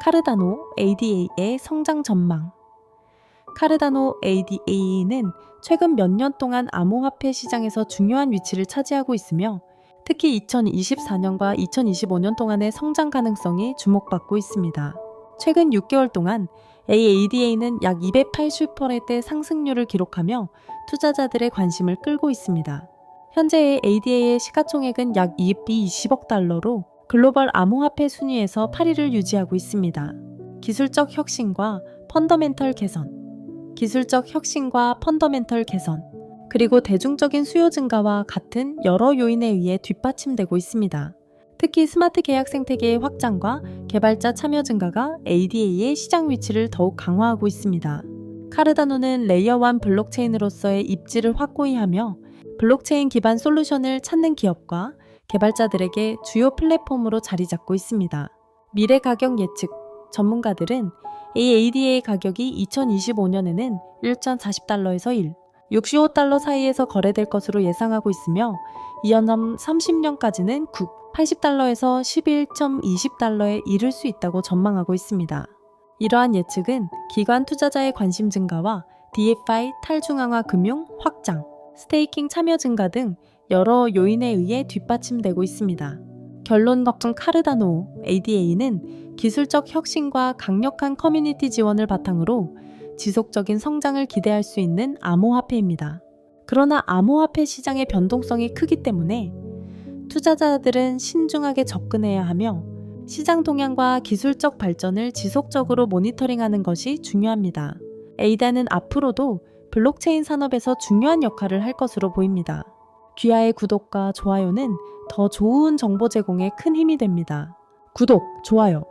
카르다노 ADA의 성장 전망. 카르다노 ADA는 최근 몇 년 동안 암호화폐 시장에서 중요한 위치를 차지하고 있으며 특히 2024년과 2025년 동안의 성장 가능성이 주목받고 있습니다. 최근 6개월 동안 AADA는 약 280%의 상승률을 기록하며 투자자들의 관심을 끌고 있습니다. 현재의 ADA의 시가총액은 약 220억 달러로 글로벌 암호화폐 순위에서 8위를 유지하고 있습니다. 기술적 혁신과 펀더멘털 개선, 기술적 혁신과 펀더멘털 개선, 그리고 대중적인 수요 증가와 같은 여러 요인에 의해 뒷받침되고 있습니다. 특히 스마트 계약 생태계의 확장과 개발자 참여 증가가 ADA의 시장 위치를 더욱 강화하고 있습니다. 카르다노는 레이어 1 블록체인으로서의 입지를 확고히 하며 블록체인 기반 솔루션을 찾는 기업과 개발자들에게 주요 플랫폼으로 자리 잡고 있습니다. 미래 가격 예측 전문가들은 AADA 가격이 2025년에는 1,040달러에서 1, 65달러 사이에서 거래될 것으로 예상하고 있으며 이어남 30년까지는 9, 80달러에서 11.20달러에 이를 수 있다고 전망하고 있습니다. 이러한 예측은 기관 투자자의 관심 증가와 DeFi 탈중앙화 금융 확장, 스테이킹 참여 증가 등 여러 요인에 의해 뒷받침되고 있습니다. 결론 덕분 카르다노 ADA는 기술적 혁신과 강력한 커뮤니티 지원을 바탕으로 지속적인 성장을 기대할 수 있는 암호화폐입니다. 그러나 암호화폐 시장의 변동성이 크기 때문에 투자자들은 신중하게 접근해야 하며 시장 동향과 기술적 발전을 지속적으로 모니터링하는 것이 중요합니다. 에이다는 앞으로도 블록체인 산업에서 중요한 역할을 할 것으로 보입니다. 귀하의 구독과 좋아요는 더 좋은 정보 제공에 큰 힘이 됩니다. 구독, 좋아요,